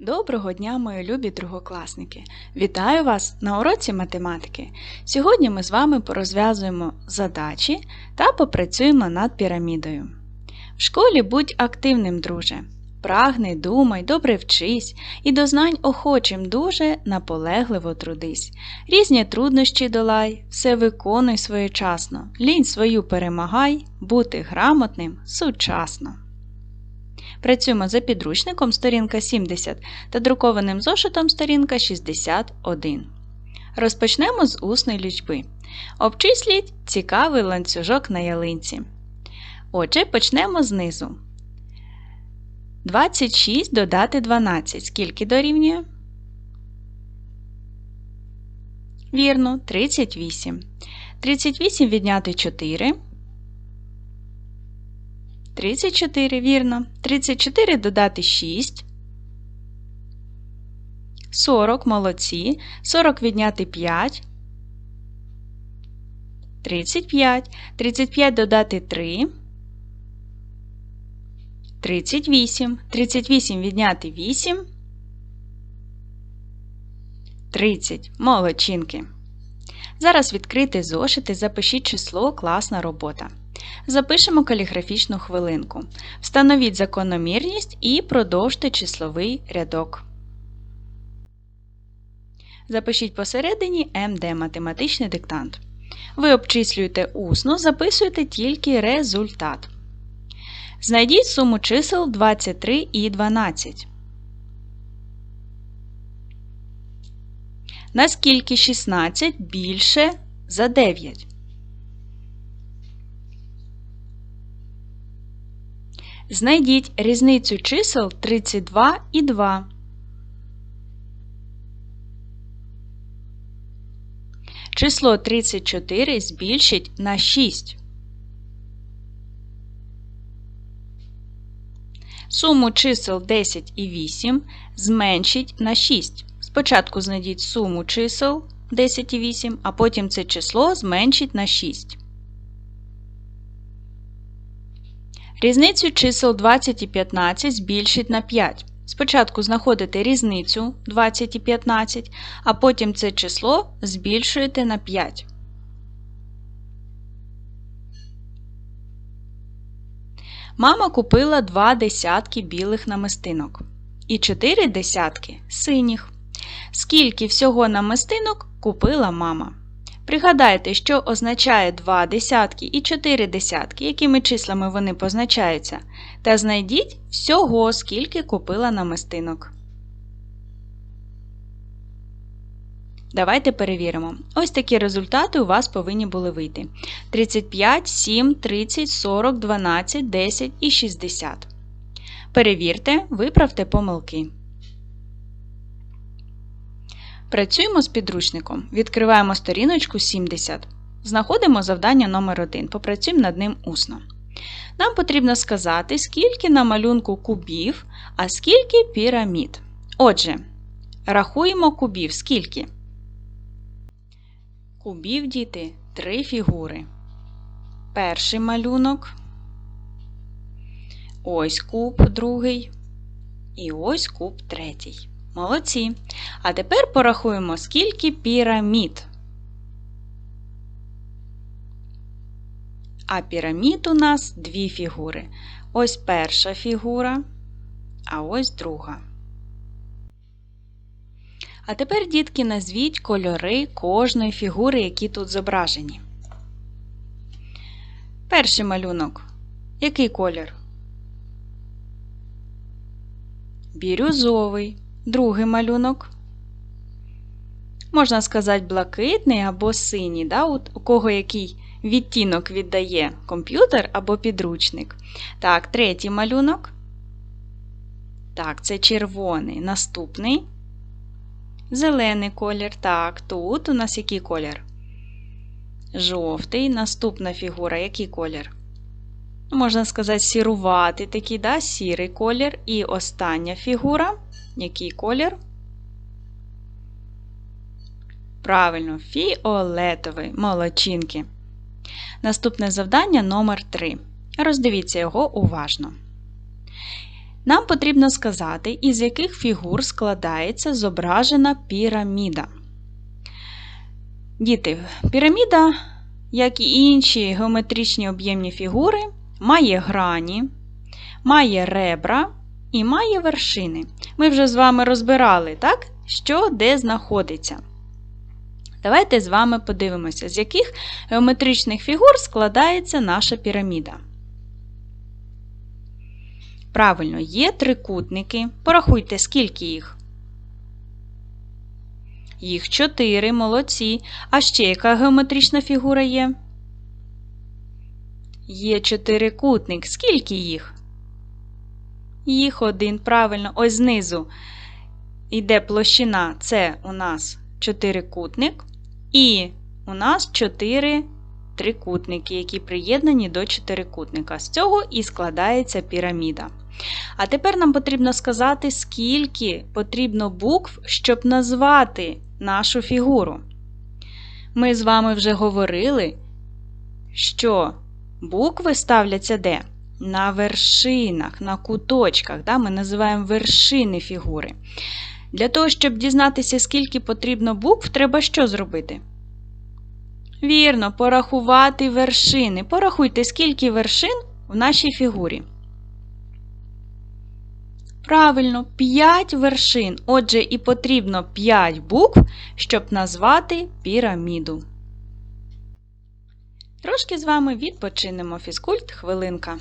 Доброго дня, мої любі другокласники! Вітаю вас на уроці математики. Сьогодні ми з вами порозв'язуємо задачі та попрацюємо над пірамідою. В школі будь активним, друже. Прагни, думай, добре вчись і до знань охочим дуже наполегливо трудись. Різні труднощі долай, все виконуй своєчасно, лінь свою перемагай, бути грамотним сучасно. Працюємо за підручником сторінка 70 та друкованим зошитом сторінка 61. Розпочнемо з усної лічби. Обчисліть цікавий ланцюжок на ялинці. Отже, почнемо знизу. 26 додати 12. Скільки дорівнює? Вірно, 38. 38 відняти 4. 34, вірно. 34 додати 6. 40, молодці. 40 відняти 5. 35. 35 додати 3. 38. 38 відняти 8. 30. Молодчинки. Зараз відкрити зошити, запишіть число класна робота. Запишемо каліграфічну хвилинку. Встановіть закономірність і продовжте числовий рядок. Запишіть посередині МД математичний диктант. Ви обчислюєте усно, записуєте тільки результат. Знайдіть суму чисел 23 і 12. Наскільки 16 більше за 9? Знайдіть різницю чисел 32 і 2. Число 34 збільшить на 6. Суму чисел 10 і 8 зменшить на 6. Спочатку знайдіть суму чисел 10 і 8, а потім це число зменшить на 6. Різницю чисел 20 і 15 збільшить на 5. Спочатку знаходите різницю 20 і 15, а потім це число збільшуєте на 5. Мама купила два десятки білих намистинок і чотири десятки синіх. Скільки всього намистинок купила мама? Пригадайте, що означає два десятки і чотири десятки, якими числами вони позначаються, та знайдіть всього, скільки купила намистинок. Давайте перевіримо. Ось такі результати у вас повинні були вийти: 35, 7, 30, 40, 12, 10 і 60. Перевірте, виправте помилки. Працюємо з підручником. Відкриваємо сторіночку 70. Знаходимо завдання номер 1 Попрацюємо над ним усно. Нам потрібно сказати, скільки на малюнку кубів, а скільки пірамід. Отже, рахуємо кубів. Скільки? Кубів, діти, три фігури. Перший малюнок. Ось куб другий. І ось куб третій. Молодці. А тепер порахуємо, скільки пірамід. А пірамід у нас дві фігури. Ось перша фігура, а ось друга. А тепер, дітки, назвіть кольори кожної фігури, які тут зображені. Перший малюнок. Який колір? Бірюзовий. Другий малюнок. Можна сказати, блакитний або синій, да? у кого який відтінок віддає комп'ютер або підручник. Так, третій малюнок. Так, це червоний. Наступний. Зелений колір. Так, тут у нас який колір? Жовтий. Наступна фігура, який колір? Можна сказати, сіруватий такий, да? сірий колір. І остання фігура. Який колір? Правильно, фіолетовий. Молодчинки. Наступне завдання номер 3. Роздивіться його уважно. Нам потрібно сказати, із яких фігур складається зображена піраміда. Діти, піраміда, як і інші геометричні об'ємні фігури, має грані, має ребра і має вершини. Ми вже з вами розбирали, так? що де знаходиться. Давайте з вами подивимося, з яких геометричних фігур складається наша піраміда. Правильно, є трикутники. Порахуйте, скільки їх. Їх чотири, молодці. А ще яка геометрична фігура є? Є чотирикутник. Скільки їх? Їх один. Правильно, ось знизу йде площина. Це у нас чотирикутник. І у нас чотири трикутники, які приєднані до чотирикутника. З цього і складається піраміда. А тепер нам потрібно сказати, скільки потрібно букв, щоб назвати нашу фігуру. Ми з вами вже говорили, що букви ставляться де? На вершинах, на куточках. Да? Ми називаємо вершини фігури. Для того, щоб дізнатися, скільки потрібно букв, треба що зробити? Вірно, порахувати вершини. Порахуйте, скільки вершин в нашій фігурі. Правильно, 5 вершин. Отже, і потрібно 5 букв, щоб назвати піраміду. Трошки з вами відпочинемо фізкульт хвилинка.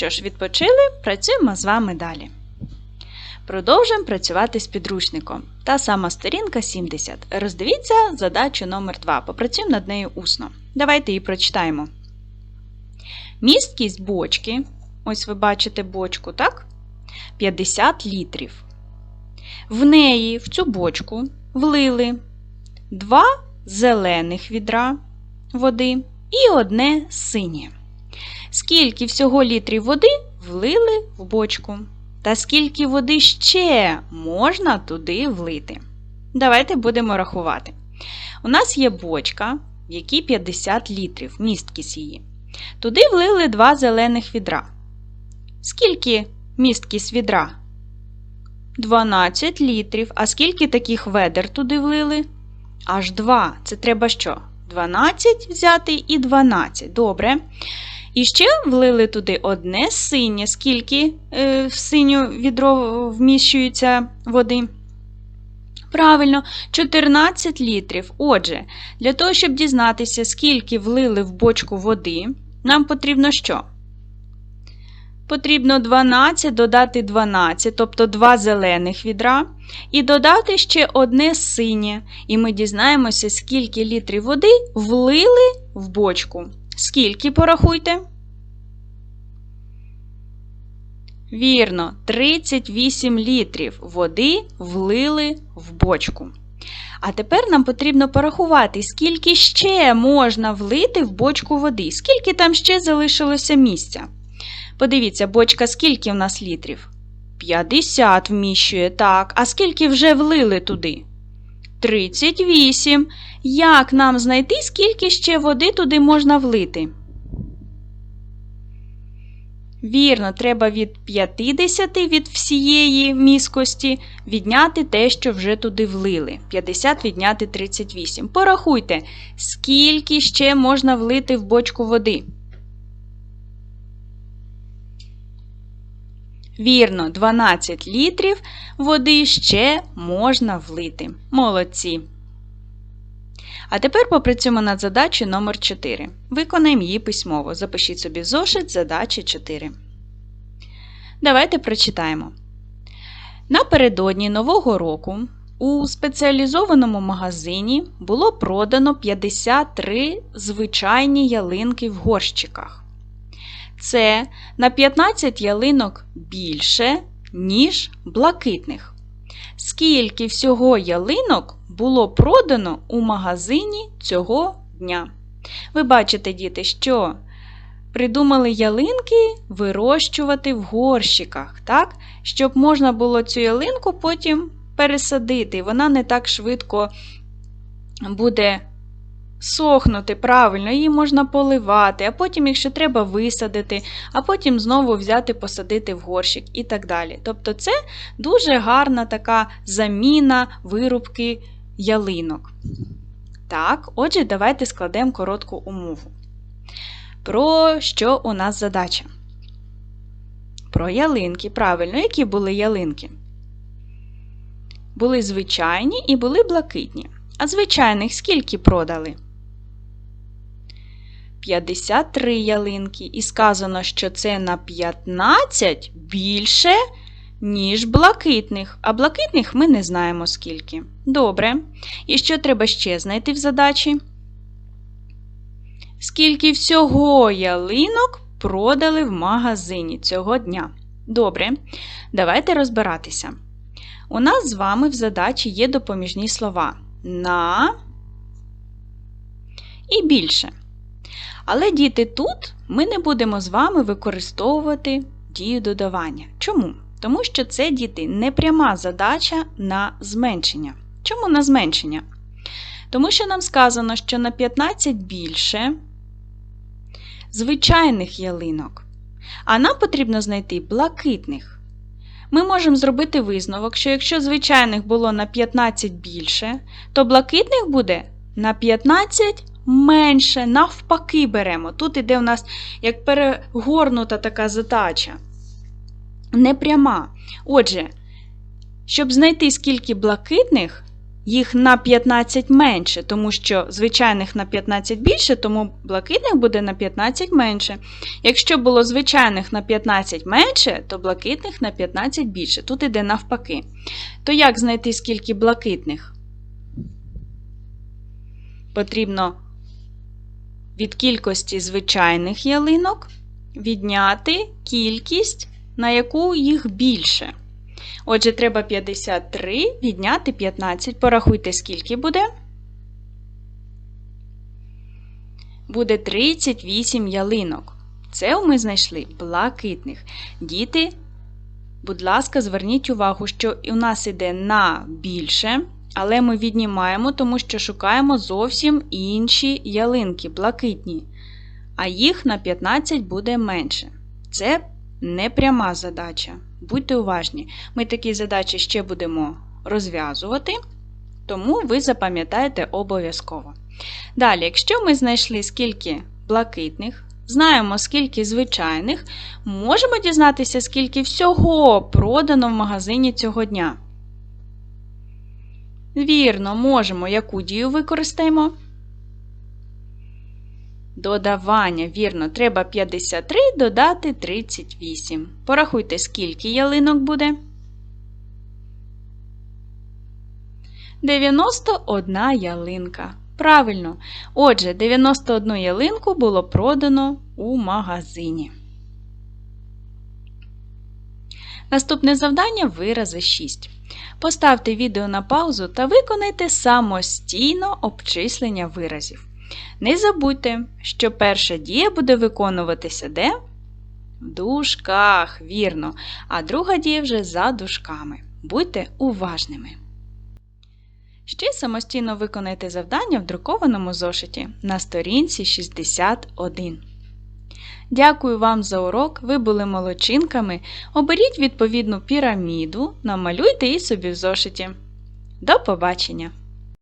Що ж, відпочили, працюємо з вами далі. Продовжуємо працювати з підручником. Та сама сторінка 70. Роздивіться задачу номер 2 Попрацюємо над нею усно. Давайте її прочитаємо. Місткість бочки. Ось ви бачите бочку, так? 50 літрів. В неї, в цю бочку, влили два зелених відра води і одне синє. Скільки всього літрів води влили в бочку? Та скільки води ще можна туди влити? Давайте будемо рахувати. У нас є бочка, в якій 50 літрів, місткість її. Туди влили два зелених відра. Скільки місткість відра? 12 літрів. А скільки таких ведер туди влили? Аж 2. Це треба що? 12 взяти і 12. Добре. І ще влили туди одне синє, скільки е, в синю відро вміщується води. Правильно, 14 літрів. Отже, для того, щоб дізнатися, скільки влили в бочку води, нам потрібно що? Потрібно 12 додати 12, тобто 2 зелених відра, і додати ще одне синє. І ми дізнаємося, скільки літрів води влили в бочку. Скільки порахуйте? Вірно, 38 літрів води влили в бочку. А тепер нам потрібно порахувати, скільки ще можна влити в бочку води, скільки там ще залишилося місця. Подивіться, бочка скільки в нас літрів? 50 вміщує, так. А скільки вже влили туди? 38. Як нам знайти, скільки ще води туди можна влити? Вірно, треба від 50 від всієї міскості відняти те, що вже туди влили. 50 відняти 38. Порахуйте, скільки ще можна влити в бочку води. Вірно, 12 літрів води ще можна влити. Молодці. А тепер попрацюємо над задачею номер 4 Виконаємо її письмово. Запишіть собі в зошит задачі 4. Давайте прочитаємо. Напередодні Нового року у спеціалізованому магазині було продано 53 звичайні ялинки в горщиках. Це на 15 ялинок більше, ніж блакитних. Скільки всього ялинок було продано у магазині цього дня? Ви бачите, діти, що придумали ялинки вирощувати в горщиках, так? щоб можна було цю ялинку потім пересадити. Вона не так швидко буде сохнути правильно, її можна поливати, а потім, якщо треба, висадити, а потім знову взяти, посадити в горщик і так далі. Тобто це дуже гарна така заміна вирубки ялинок. Так, отже, давайте складемо коротку умову. Про що у нас задача? Про ялинки. Правильно, які були ялинки? Були звичайні і були блакитні. А звичайних скільки продали? 53 ялинки. І сказано, що це на 15 більше, ніж блакитних. А блакитних ми не знаємо скільки. Добре. І що треба ще знайти в задачі? Скільки всього ялинок продали в магазині цього дня? Добре, давайте розбиратися. У нас з вами в задачі є допоміжні слова на і більше. Але діти, тут ми не будемо з вами використовувати дію додавання. Чому? Тому що це діти не пряма задача на зменшення. Чому на зменшення? Тому що нам сказано, що на 15 більше звичайних ялинок, а нам потрібно знайти блакитних. Ми можемо зробити висновок, що якщо звичайних було на 15 більше, то блакитних буде на 15 менше, навпаки, беремо. Тут іде у нас як перегорнута така задача. Непряма. Отже, щоб знайти скільки блакитних, їх на 15 менше, тому що звичайних на 15 більше, тому блакитних буде на 15 менше. Якщо було звичайних на 15 менше, то блакитних на 15 більше. Тут іде навпаки. То як знайти скільки блакитних? Потрібно від кількості звичайних ялинок відняти кількість, на яку їх більше. Отже, треба 53 відняти 15. Порахуйте, скільки буде. Буде 38 ялинок. Це ми знайшли блакитних. Діти, будь ласка, зверніть увагу, що у нас іде на більше. Але ми віднімаємо, тому що шукаємо зовсім інші ялинки, блакитні. А їх на 15 буде менше. Це не пряма задача. Будьте уважні, ми такі задачі ще будемо розв'язувати, тому ви запам'ятаєте обов'язково. Далі, якщо ми знайшли скільки блакитних, знаємо, скільки звичайних, можемо дізнатися, скільки всього продано в магазині цього дня. Вірно, можемо яку дію використаємо? Додавання, вірно, треба 53 додати 38. Порахуйте, скільки ялинок буде. 91 ялинка. Правильно. Отже, 91 ялинку було продано у магазині. Наступне завдання вирази 6. Поставте відео на паузу та виконайте самостійно обчислення виразів. Не забудьте, що перша дія буде виконуватися де? В дужках, вірно, а друга дія вже за дужками. Будьте уважними. Ще самостійно виконайте завдання в друкованому зошиті на сторінці 61. Дякую вам за урок, ви були молодчинками. Оберіть відповідну піраміду, намалюйте її собі в зошиті. До побачення!